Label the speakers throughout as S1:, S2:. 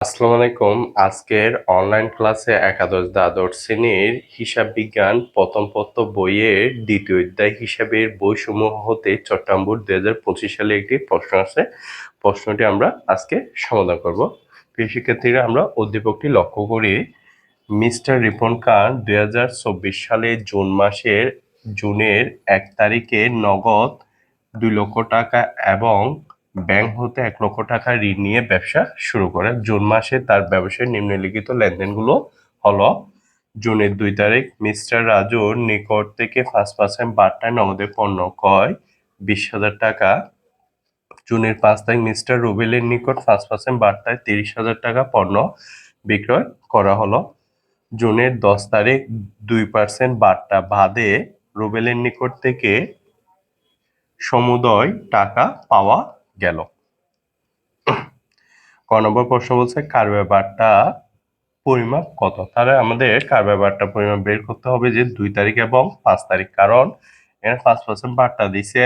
S1: আসসালামু আলাইকুম। আজকের অনলাইন ক্লাসে একাদশ দ্বাদশ শ্রেণির হিসাব বিজ্ঞান প্রথম পত্র বইয়ের দ্বিতীয় অধ্যায় হিসাবের বইসমূহ হতে চট্টগ্রাম বোর্ড দুই হাজার পঁচিশ সালে একটি প্রশ্ন আছে। প্রশ্নটি আমরা আজকে সমাধান করব। প্রিয় শিক্ষার্থীরা, আমরা উদ্দীপকটি লক্ষ্য করি, মিস্টার রিপন খান দুই হাজার চব্বিশ সালে জুন মাসের, জুনের এক তারিখে নগদ দুই লক্ষ টাকা এবং ব্যাংক হতে এক লক্ষ টাকা ঋণ নিয়ে ব্যবসা শুরু করে। জুন মাসে তার ব্যবসায় নিম্নলিখিত লেনদেনগুলো হলো, জুনের দুই তারিখ মিস্টার রাজুর নিকট থেকে পাঁচ পার্সেন্ট বার্তায় নগদে পণ্য ক্রয় বিশ হাজার টাকা। জুনের পাঁচ তারিখ মিস্টার রুবেলের নিকট পাঁচ পার্সেন্ট বার্তায় তিরিশ হাজার টাকা পণ্য বিক্রয় করা হলো। জুনের দশ তারিখ দুই পার্সেন্ট বার্তা বাদে রুবেলের নিকট থেকে সমুদয় টাকা পাওয়া গেল। ক নম্বর প্রশ্ন বলছে, কার ব্যাপারটা পরিমাপ কত? তাহলে আমাদের কার ব্যাপারটা পরিমাপ বের করতে হবে যে দুই তারিখ এবং পাঁচ তারিখ। কারণ এখানে পাঁচ পার্সেন্ট বার্তা দিছে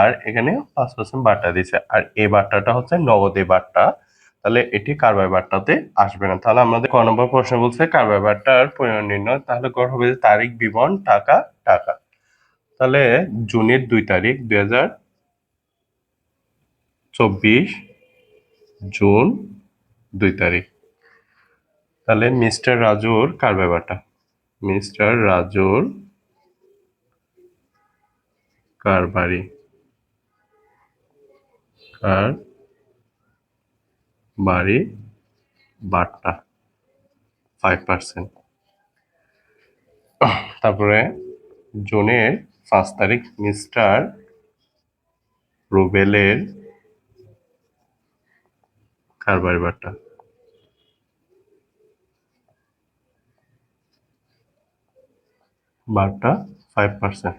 S1: আর এখানে পাঁচ পার্সেন্ট বার্তা দিছে। আর এই বার্তাটা হচ্ছে নগদে বার্তা। তাহলে এটি কার ব্যাপারটাতে আসবে না? তাহলে আমাদের ক নম্বর প্রশ্ন বলছে, কার ব্যাপারটার পরিমাণ নির্ণয়? তাহলে কর হবে যে তারিখ, বিবরণ, টাকা টাকা। তাহলে জুনের দুই তারিখ, দুই হাজার চব্বিশ জুন দুই তারিখ। তাহলে মিস্টার রাজুর কার ব্যাপারটা? মিস্টার রাজুর কার বাড়ি? কার বাড়ি বারটা। ফাইভ পার্সেন্ট তারপরে জুনের পাঁচ তারিখ মিস্টার রুবেলের কারবার বার্তা বারটা ফাইভ পার্সেন্ট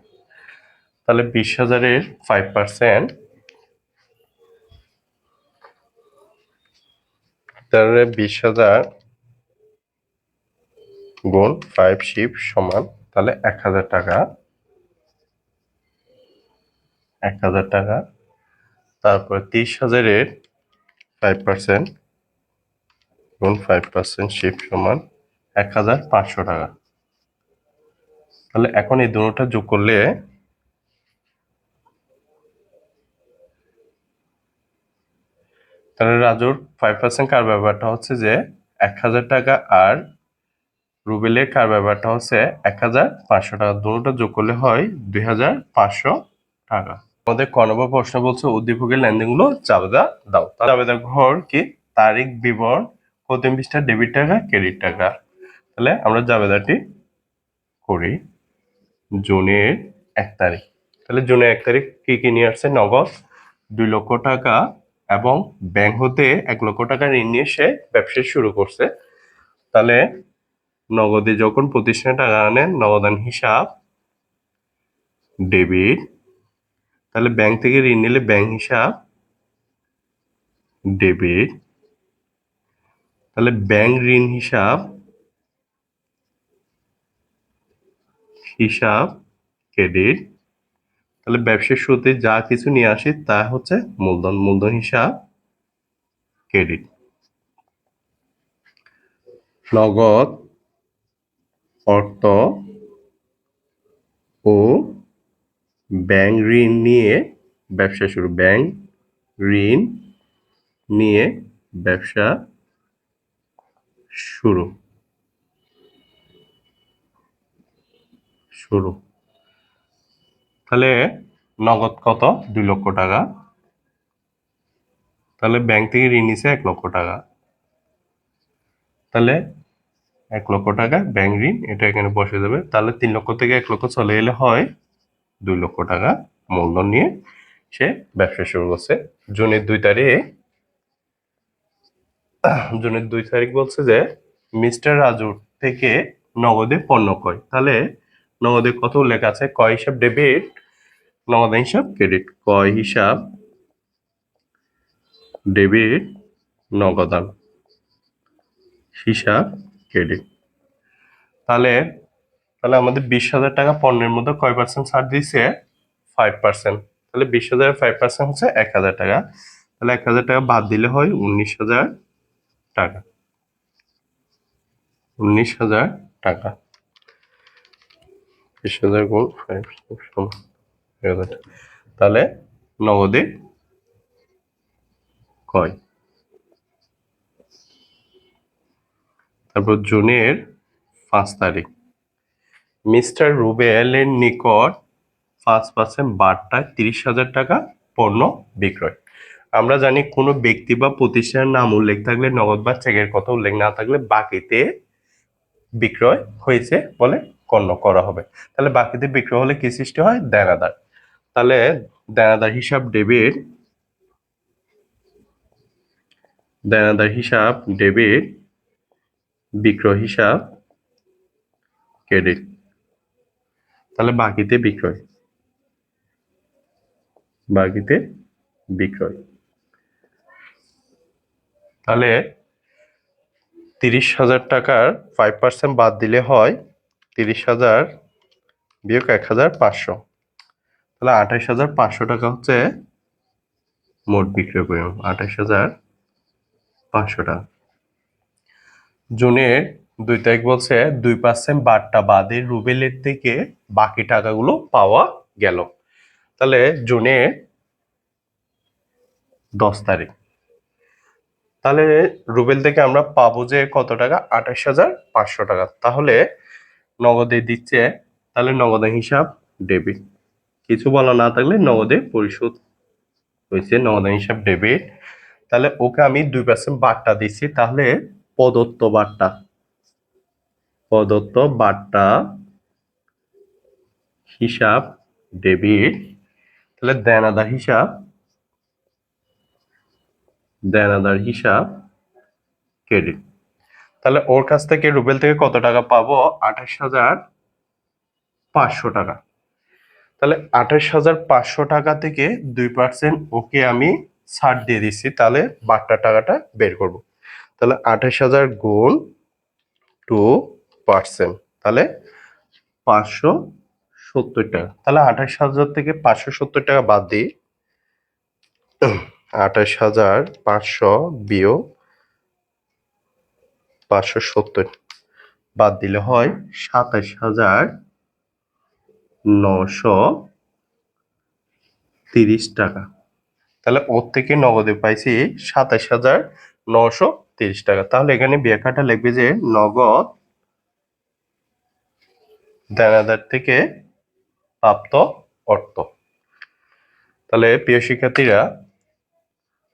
S1: তাহলে বিশ হাজারের ফাইভ পার্সেন্ট তাহলে বিশ হাজার গুণ ফাইভ শিপ সমান, তাহলে এক হাজার টাকা। এক হাজার টাকা। তারপরে তিরিশ হাজারের ফাইভ পার্সেন্ট গুণ ফাইভ পার্সেন্ট শিপ সমান এক হাজার পাঁচশো টাকা। তাহলে এখন এই দুটোটা যোগ করলে তাহলে রাজুর ফাইভ পার্সেন্ট কার ব্যাপারটা হচ্ছে যে এক হাজার টাকা আর রুবেলের কার ব্যাপারটা হচ্ছে এক হাজার পাঁচশো টাকা। দুটোটা যোগ করলে হয় দুই হাজার পাঁচশো টাকা। আমাদের ক নম্বর প্রশ্ন বলছে, উদ্দীপকের লেনদেনগুলো চাবেদা দাও। চাবেদা ঘর কি? তারিখ, বিবরণ প্রথম পৃষ্ঠা, ডেবিট টাকা, ক্রেডিট টাকা। তাহলে আমরা জাবেদাটি করি জুনের এক তারিখ। তাহলে জুনের এক তারিখ কি কি নিয়ে আসছে? নগদ, দুই লক্ষ টাকা এবং ব্যাংক হতে এক লক্ষ টাকা ঋণ নিয়ে সে ব্যবসা শুরু করছে। তাহলে নগদে যখন প্রতিষ্ঠানে টাকা আনেন, নগদান হিসাব, ডেবিট তাহলে ব্যাংক থেকে ঋণ নিলে ব্যাংক হিসাব ডেবিট তাহলে ব্যাংক ঋণ হিসাব হিসাব ক্রেডিট তাহলে ব্যবসার শুরুতে যা কিছু নিয়ে আসি তা হচ্ছে মূলধন মূলধন হিসাব ক্রেডিট নগদ, অর্থ ও ব্যাংক ঋণ নিয়ে ব্যবসা শুরু, ব্যাংক ঋণ নিয়ে ব্যবসা শুরু শুরু। তাহলে নগদ কত? দুই লক্ষ টাকা। তাহলে ব্যাংক থেকে ঋণ নিছে এক লক্ষ টাকা। তাহলে এক লক্ষ টাকা, ব্যাংক ঋণ, এটা এখানে বসে যাবে। তাহলে তিন লক্ষ থেকে এক লক্ষ চলে এলে হয় দুই লক্ষ টাকা মূলধন নিয়ে সে ব্যবসা শুরু করছে। জুনের দুই তারিখ, জুনের দুই তারিখ বলছে যে, মিস্টার রাজুর থেকে নগদে পণ্য কয় তাহলে নগদে কত উল্লেখ আছে? কয় হিসাব ডেবিট নগদ হিসাব ক্রেডিট কয় হিসাব ডেবিট নগদান। হিসাব ক্রেডিট তাহলে তাহলে আমাদের বিশ হাজার টাকা পণ্যের মধ্যে কয় পার্সেন্ট ছাড় দিয়েছে ফাইভ পার্সেন্ট তাহলে বিশ হাজার ফাইভ পার্সেন্ট হচ্ছে এক হাজার টাকা। তাহলে এক হাজার টাকা বাদ দিলে হয় উনিশ হাজার টাকা। উনিশ হাজার টাকা। বিশ হাজার গুণ ফাইভ। তাহলে নগদে কয়? তারপর জুনের পাঁচ তারিখ। মিস্টার রুবেলের নিকট পাঁচ পার্সেন্ট বার্তায় তিরিশ হাজার টাকা পণ্য বিক্রয়। আমরা জানি কোনো ব্যক্তি বা প্রতিষ্ঠানের নাম উল্লেখ থাকলে, নগদ বা চেকের কথা উল্লেখ না থাকলে বাকিতে বিক্রয় হয়েছে বলে গণ্য করা হবে। তাহলে বাকিতে বিক্রয় হলে কি সৃষ্টি হয়? দেনাদার। তাহলে দেনাদার হিসাব ডেবিট, দেনাদার হিসাব ডেবিট, বিক্রয় হিসাব, ক্রেডিট। তাহলে বাকিতে বিক্রয়। বাকিতে বিক্রয়। তাহলে তিরিশ হাজার টাকার ফাইভ পার্সেন্ট বাদ দিলে হয় তিরিশ হাজার বিয়োগ এক হাজার পাঁচশো। তাহলে আঠাশ হাজার পাঁচশো টাকা হচ্ছে মোট বিক্রয় পরিমাণ আঠাশ হাজার পাঁচশো টাকা। জুনের দুই তারিখ বলছে, দুই পার্সেন্ট বারটা বাদে রুবেলের থেকে বাকি টাকাগুলো পাওয়া গেল। তাহলে জুনে দশ তারিখ। তাহলে রুবেল থেকে আমরা পাবো যে কত টাকা? আঠাশ হাজার পাঁচশো টাকা। তাহলে নগদে দিচ্ছে, তাহলে নগদের হিসাব ডেবিট কিছু বলা না থাকলে নগদে পরিশোধ হয়েছে নগদের হিসাব ডেবিট তাহলে ওকে আমি দুই পার্সেন্ট বার্তা দিচ্ছি, তাহলে প্রদত্ত বার্তা প্রদত্ত বার্তা, হিসাব, ডেবিট, তাহলে দেনাদার হিসাব দেনাদার হিসাব, ক্রেডিট। তাহলে ওর কাছ থেকে রুবেল থেকে কত টাকা পাবো? আঠাশ হাজার পাঁচশো টাকা। তাহলে আঠাশ হাজার পাঁচশো টাকা থেকে দুই পার্সেন্ট ওকে আমি ছাড় দিয়ে দিচ্ছি, তাহলে বাট্টা টাকাটা বের করব। তাহলে আঠাশ হাজার গুণ টু পার্সেন্ট। তাহলে পাঁচশো সত্তর টাকা। তাহলে আঠাশ হাজার থেকে পাঁচশো সত্তর টাকা বাদ দিই আঠাশ হাজার পাঁচশো বিয়োগ পাঁচশো সত্তর বাদ দিলে হয় সাতাশ হাজার নশো তিরিশ টাকা। তাহলে ওর থেকে নগদে পাইছি সাতাশ হাজার নশো তিরিশ টাকা। তাহলে এখানে ব্যাখ্যাটা লিখবে যে নগদ দেনাদার থেকে প্রাপ্ত অর্থ। তাহলে প্রিয় শিক্ষার্থীরা,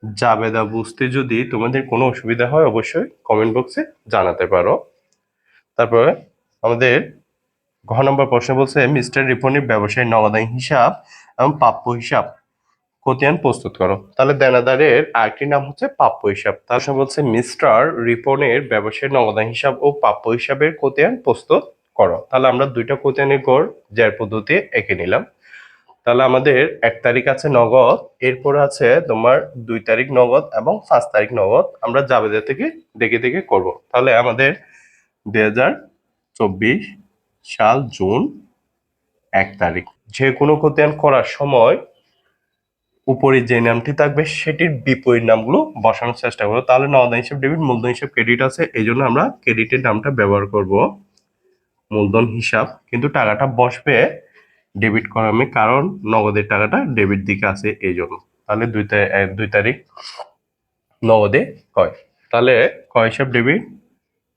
S1: জাবেদা বুঝতে যদি তোমাদের কোনো অসুবিধা হয়, অবশ্যই কমেন্ট বক্সে জানাতে পারো। তারপরে আমাদের ঘ নম্বর প্রশ্ন বলছে মিস্টার রিপনের ব্যবসায়ী নগদান হিসাব এবং প্রাপ্য হিসাব খতিয়ান প্রস্তুত করো। তাহলে দেনাদারের আরেকটি নাম হচ্ছে প্রাপ্য হিসাব। তার সঙ্গে বলছে মিস্টার রিপনের ব্যবসায়ী নগদান হিসাব ও প্রাপ্য হিসাবের খতিয়ান প্রস্তুত করো। তাহলে আমরা দুইটা খতিয়ানের গড় জ্যার পদ্ধতি এঁকে নিলাম। তাহলে আমাদের এক তারিখ আছে নগদ, এরপর আছে তোমার দুই তারিখ নগদ এবং পাঁচ তারিখ নগদ। আমরা জাবেদা থেকে দেখে দেখে করব। তাহলে আমাদের দুই হাজার চব্বিশ সাল জুন এক তারিখ। যে কোনো খতিয়ান করার সময় উপরে যে নামটি থাকবে সেটির বিপরীত নামগুলো বসানোর চেষ্টা করব তাহলে নগদ হিসাব ডেবিট মূলধন হিসাব ক্রেডিট আছে, এই জন্য আমরা ক্রেডিটের নামটা ব্যবহার করব। মূলধন হিসাব, কিন্তু টাকাটা বসবে ডেবিট করামে, কারণ নগদের টাকাটা ডেবিট দিকে আছে এই জন্য। তাহলে দুই দুই তারিখ নগদে কয়? তাহলে কয় হিসাব ডেবিট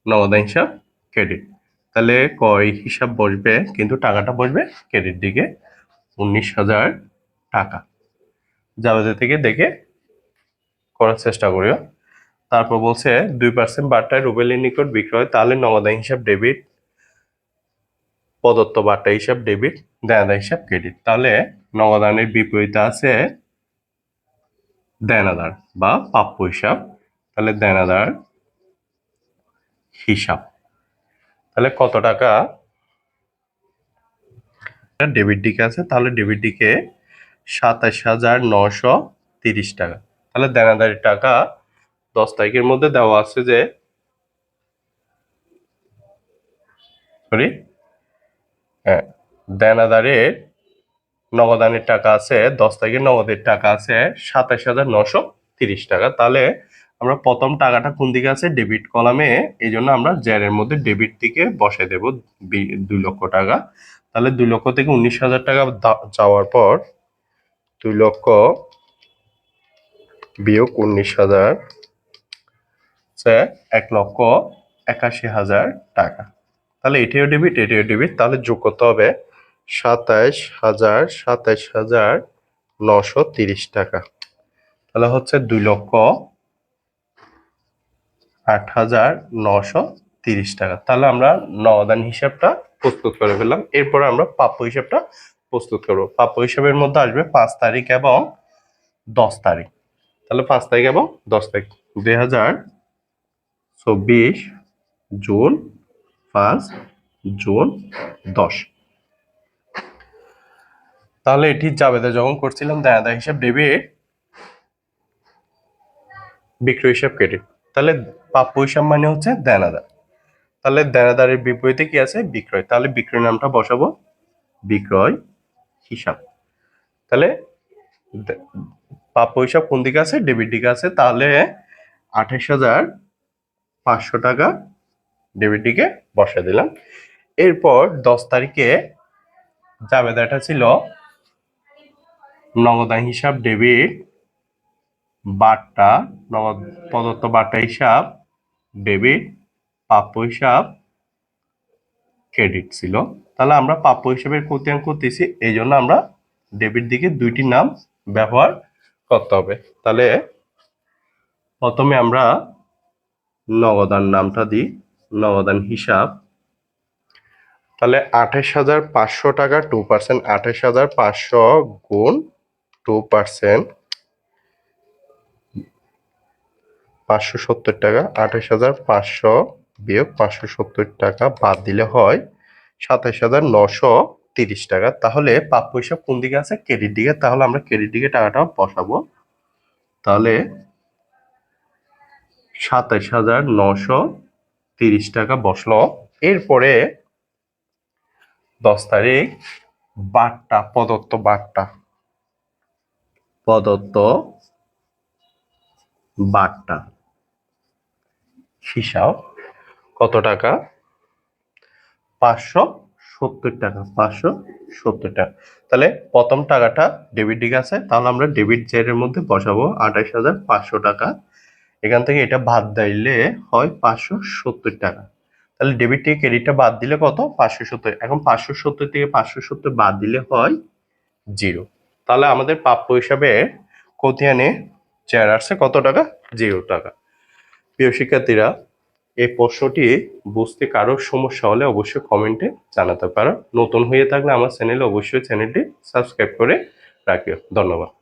S1: নগদান হিসাব ক্রেডিট তাহলে কয় হিসাব বসবে, কিন্তু টাকাটা বসবে ক্রেডিট দিকে উনিশ হাজার টাকা। জাবেদা থেকে দেখে করার চেষ্টা করিও। তারপর বলছে, দুই পার্সেন্ট বার্তায় রুবেলের নিকট বিক্রয়, তাহলে নগদান হিসাব ডেবিট প্রদত্ত বার্তা হিসাব ডেবিট দেনাদা হিসাব ক্রেডিট তাহলে নগদানের বিপরীতে আছে দেনাদার বা প্রাপ্য হিসাব। তাহলে দেনাদার হিসাব। তাহলে কত টাকা? ডেবিট দিকে আছে, তাহলে ডেবিট দিকে সাতাশ হাজার নশো তিরিশ টাকা। তাহলে দেনাদারের টাকা দশ তারিখের মধ্যে দেওয়া আছে যে সরি হ্যাঁ। দেনাদারের নগদানের টাকা আছে, দশ তারিখের নগদের টাকা আছে, সাতাশ হাজার নশো তিরিশ টাকা। তাহলে আমরা প্রথম টাকাটা কোন দিকে আছে? ডেবিট কলামে। এই জন্য আমরা জেরের মধ্যে ডেবিট দিকে বসাই দেব দুই লক্ষ টাকা। তাহলে দুই লক্ষ থেকে উনিশ হাজার টাকা যাওয়ার পর দুই লক্ষ বিয়োগ উনিশ হাজার এক লক্ষ একাশি হাজার টাকা। তাহলে এটিও ডেবিট এটিও ডেবিট তাহলে যোগ করতে হবে সাতাইশ হাজার সাতাইশ হাজার নশো তিরিশ টাকা। তাহলে হচ্ছে দুই লক্ষ আট হাজার নশো তিরিশ টাকা। তাহলে আমরা নদান হিসাবটা প্রস্তুত করে ফেললাম। এরপর আমরা প্রাপ্য হিসাবটা প্রস্তুত করব। প্রাপ্য হিসাবের মধ্যে আসবে পাঁচ তারিখ এবং দশ তারিখ। তাহলে পাঁচ তারিখ এবং দশ তারিখ। দুই হাজার চব্বিশ জুন পাঁচ জুন দশ। তাহলে এটি জাবেদা যখন করছিলাম দায়াদা হিসাব ডেবিট বিক্রয় হিসাব ক্রেডিট তাহলে প্রাপ্য হিসাব মানে হচ্ছে দেনাদার। তাহলে দেনাদারের বিপরীতে কি আছে? বিক্রয়। তাহলে বিক্রয় নামটা বসাবো। বিক্রয় হিসাব। তাহলে প্রাপ্য হিসাব কোন দিকে আছে? ডেবিট দিকে আছে। তাহলে আঠাশ হাজার পাঁচশো টাকা ডেবিট দিকে বসা দিলাম। এরপর দশ তারিখে জাবেদাটা ছিল নগদান হিসাব, ডেবিট বার্তা নগদ প্রদত্ত বার্তা হিসাব, ডেবিট, প্রাপ্য হিসাব, ক্রেডিট ছিল। তাহলে আমরা প্রাপ্য হিসাবের খতিয়ান করতেছি, এই জন্য আমরা ডেবিট দিকে দুইটি নাম ব্যবহার করতে হবে। তাহলে প্রথমে আমরা নগদান নামটা দিই। নগদান হিসাব। তাহলে আঠাশ হাজার পাঁচশো টাকা টু পার্সেন্ট আঠাশ হাজার পাঁচশো গুণ টু পার্সেন্ট পাঁচশো সত্তর টাকা, আঠাশ হাজার পাঁচশো বিয়োগ পাঁচশো সত্তর টাকা বাদ দিলে হয় সাতাশ হাজার নশো তিরিশ টাকা। তাহলে প্রাপ্য হিসাব কোন দিকে আছে? ক্রেডিট দিকে। তাহলে আমরা ক্রেডিট দিকে টাকাটা বসাবো। তাহলে সাতাশ হাজার নশো তিরিশ টাকা বসল। এরপরে দশ তারিখ বারটা প্রদত্ত বারটা। প্রদত্ত বারটা। হিসাব কত টাকা? পাঁচশো সত্তর টাকা পাঁচশো সত্তর টাকা। তাহলে প্রথম টাকাটা ডেবিট দিকে আছে তাহলে আমরা ডেবিট জেরের মধ্যে বসাবো আঠাশ হাজার পাঁচশো টাকা। এখান থেকে এটা বাদ দিলে হয় পাঁচশো সত্তর টাকা। তাহলে ডেবিট থেকে ক্রেডিটটা বাদ দিলে কত? পাঁচশো সত্তর। এখন পাঁচশো সত্তর থেকে পাঁচশো সত্তর বাদ দিলে হয় জিরো। তাহলে আমাদের প্রাপ্য হিসাবে খতিয়ানে চেয়ার আসছে কত টাকা? জিরো টাকা। প্রিয় শিক্ষার্থীরা, এই প্রশ্নটি বুঝতে কারও সমস্যা হলে অবশ্যই কমেন্টে জানাতে পারো। নতুন হয়ে থাকলে আমার চ্যানেলে অবশ্যই চ্যানেলটি সাবস্ক্রাইব করে রাখিও। ধন্যবাদ।